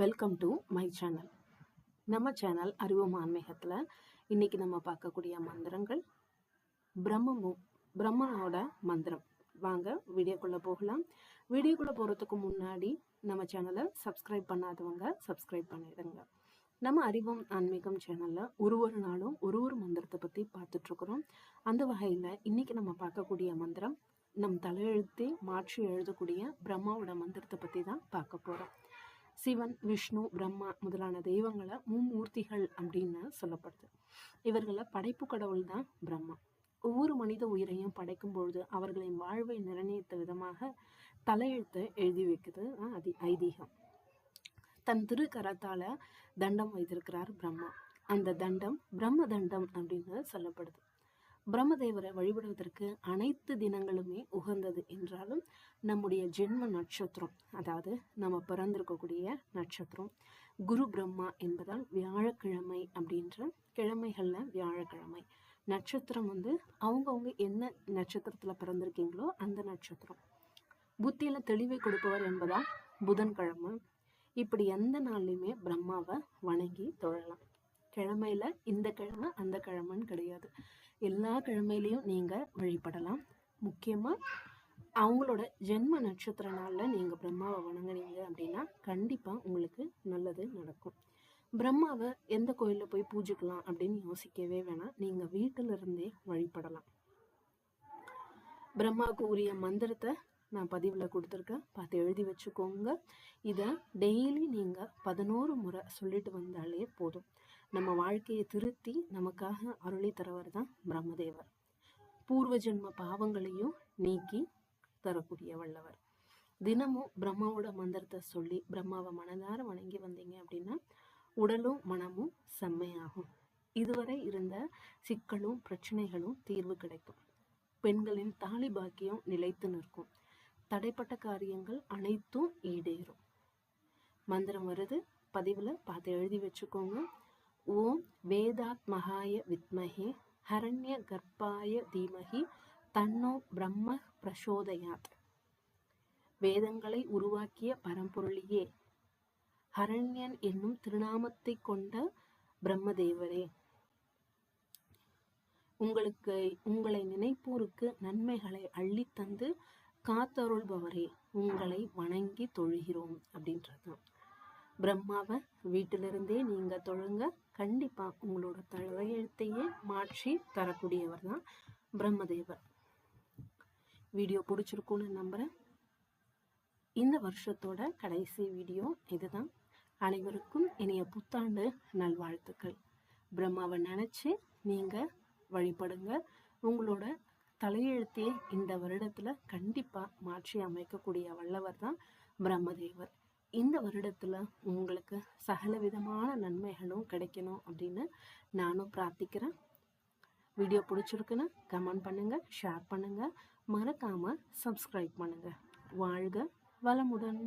Welcome to my channel நம்ம channel அறிவும் ஆன்மீகத்தில் இன்றைக்கி நம்ம பார்க்கக்கூடிய மந்திரங்கள் பிரம்மமு பிரம்மனோட மந்திரம். வாங்க வீடியோக்குள்ளே போகலாம். வீடியோக்குள்ளே போகிறதுக்கு முன்னாடி நம்ம சேனலை சப்ஸ்கிரைப் பண்ணாதவங்க சப்ஸ்கிரைப் பண்ணிடுங்க. நம்ம அறிவம் ஆன்மீகம் சேனலில் ஒரு ஒரு நாளும் ஒரு ஒரு மந்திரத்தை பற்றி பார்த்துட்ருக்குறோம். அந்த வகையில் இன்றைக்கி நம்ம பார்க்கக்கூடிய மந்திரம் நம் தலையெழுத்தே மாற்றி எழுதக்கூடிய பிரம்மாவோட மந்திரத்தை பற்றி தான் பார்க்க போகிறோம் சிவன் விஷ்ணு பிரம்மா முதலான தெய்வங்களை மும்மூர்த்திகள் அப்படின்னு சொல்லப்படுது. இவர்களை படைப்பு கடவுள் தான் பிரம்மா. ஒவ்வொரு மனித உயிரையும் படைக்கும் பொழுது அவர்களின் வாழ்வை நிர்ணயித்த விதமாக தலையெழுத்தை எழுதி வைக்குது அதி ஐதீகம். தன் திருக்கரத்தால தண்டம் வைத்திருக்கிறார் பிரம்மா. அந்த தண்டம் பிரம்ம தண்டம் அப்படின்னு சொல்லப்படுது. பிரம்மதேவரை வழிபடுவதற்கு அனைத்து தினங்களுமே உகந்தது என்றாலும் நம்முடைய ஜென்ம நட்சத்திரம் அதாவது நம்ம பிறந்திருக்கக்கூடிய நட்சத்திரம் குரு பிரம்மா என்பதால் வியாழக்கிழமை அப்படின்ற கிழமைகளில் வியாழக்கிழமை. நட்சத்திரம் வந்து அவங்கவுங்க என்ன நட்சத்திரத்தில் பிறந்திருக்கீங்களோ அந்த நட்சத்திரம். புத்தியில் தெளிவை கொடுப்பவர் என்பதால் புதன்கிழமை. இப்படி எந்த நாள்லையுமே பிரம்மாவை வணங்கி தொழலாம். கிழமையில இந்த கிழமை அந்த கிழமைன்னு கிடையாது. எல்லா கிழமையிலையும் நீங்கள் வழிபடலாம். முக்கியமாக அவங்களோட ஜென்ம நட்சத்திர நாளில் நீங்கள் பிரம்மாவை வணங்குனீங்க அப்படின்னா கண்டிப்பாக உங்களுக்கு நல்லது நடக்கும். பிரம்மாவை எந்த கோயிலில் போய் பூஜிக்கலாம் அப்படின்னு யோசிக்கவே வேணாம். நீங்கள் வீட்டிலிருந்தே வழிபடலாம். பிரம்மாவுக்கு உரிய மந்திரத்தை நான் பதிவில் கொடுத்துருக்கேன். பார்த்து எழுதி வச்சுக்கோங்க. இதை டெய்லி நீங்கள் பதினோரு முறை சொல்லிட்டு வந்தாலே போதும். நம்ம வாழ்க்கையை திருத்தி நமக்காக அருளி தரவர் தான் பிரம்மதேவர். பூர்வ ஜென்ம பாவங்களையும் நீக்கி தரக்கூடிய வல்லவர். தினமும் பிரம்மாவோட மந்திரத்தை சொல்லி பிரம்மாவை மனதார வணங்கி வந்தீங்க அப்படின்னா உடலும் மனமும் செம்மையாகும். இதுவரை இருந்த சிக்கலும் பிரச்சனைகளும் தீர்வு கிடைக்கும். பெண்களின் தாலி பாக்கியம் நிலைத்து நிற்கும். தடைப்பட்ட காரியங்கள் அனைத்தும் ஈடேறும். மந்திரம் வருது. பதிவில் பார்த்து எழுதி வச்சுக்கோங்க. ஓம் வேதாத்மகாய வித்மகே ஹரண்ய கர்ப்பாய தீமகி தன்னோ பிரம்ம பிரசோதயாத். வேதங்களை உருவாக்கிய பரம்பொருளியே. ஹரண்யன் என்னும் திருநாமத்தை கொண்ட பிரம்மதேவரே. உங்களுக்கு உங்களை நினைப்போருக்கு நன்மைகளை அள்ளித்தந்து காத்தருள்பவரே உங்களை வணங்கி தொழுகிறோம் அப்படின்றது தான் பிரம்மாவை வீட்டிலிருந்தே நீங்கள் தொழுங்க. கண்டிப்பாக உங்களோட தலையெழுத்தையே மாற்றி தரக்கூடியவர் தான் பிரம்மதேவர். வீடியோ பிடிச்சிருக்கும்னு நம்புகிறேன் இந்த வருஷத்தோட கடைசி வீடியோ இதுதான். அனைவருக்கும் இனிய புத்தாண்டு நல்வாழ்த்துக்கள். பிரம்மாவை நினச்சி நீங்கள் வழிபடுங்க. உங்களோட தலையெழுத்தையே இந்த வருடத்துல கண்டிப்பா மாற்றி அமைக்கக்கூடிய வல்லவர் தான் பிரம்மதேவர். இந்த வருடத்துல உங்களுக்கு சகல விதமான நன்மைகளும் கிடைக்கணும் அப்படின்னு நானும் பிரார்த்திக்கிறேன். வீடியோ பிடிச்சிருக்குன்னு கமெண்ட் பண்ணுங்க ஷேர் பண்ணுங்க. மறக்காம சப்ஸ்கிரைப் பண்ணுங்க. வாழ்க வளமுடன்.